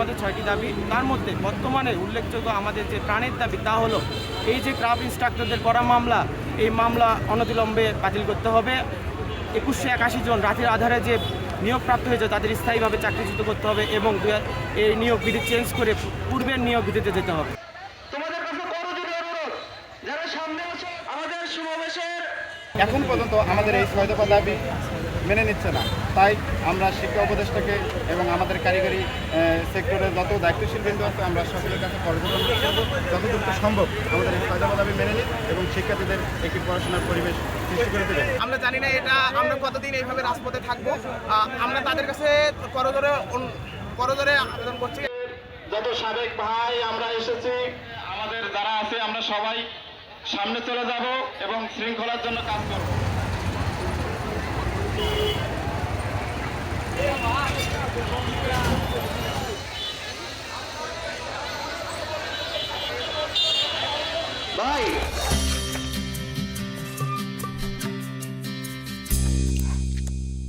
আমাদের ছয়টি দাবি। তার মধ্যে বর্তমানে উল্লেখযোগ্য আমাদের যে প্রাণের দাবি তা হলো এই যে ক্রাফট ইনস্ট্রাক্টরদের করা মামলা এই মামলা অনতিলম্বে বাতিল করতে হবে। একুশশো একাশি জন রাতের আধারে যে নিয়োগপ্রাপ্ত হয়েছে তাদের স্থায়ীভাবে চাকরিচ্যুত করতে হবে এবং দু- এই নিয়োগ বিধি চেঞ্জ করে পূর্বের নিয়োগ বিধিতে যেতে হবে। তোমাদের কাছে করজোড়ে অনুরোধ যারা সামনে আছে আমাদের সমাবেশের এখন পর্যন্ত আমাদের এই ছয় দফা দাবি মেনে নিচ্ছে না। তাই আমরা শিক্ষা উপদেষ্টাকে এবং আমাদের কারিগরি সেক্টরের যত দায়িত্বশীল বিন্দু আছে আমরা সকলের কাছে পর্যটন করব। যতটুকু সম্ভব আমাদের এই দাবি মেনে নিন এবং শিক্ষার্থীদের একটি পড়াশোনার পরিবেশ সৃষ্টি করে দেবেন আমরা জানি না এটা আমরা কতদিন এইভাবে রাজপথে থাকব। আহ, আমরা তাদের কাছে করজোরে অনু- করজোরে আবেদন করছি। যত সাবেক ভাই আমরা এসেছি আমাদের যারা আছে আমরা সবাই সামনে চলে যাব এবং শৃঙ্খলার জন্য কাজ করব। ভাই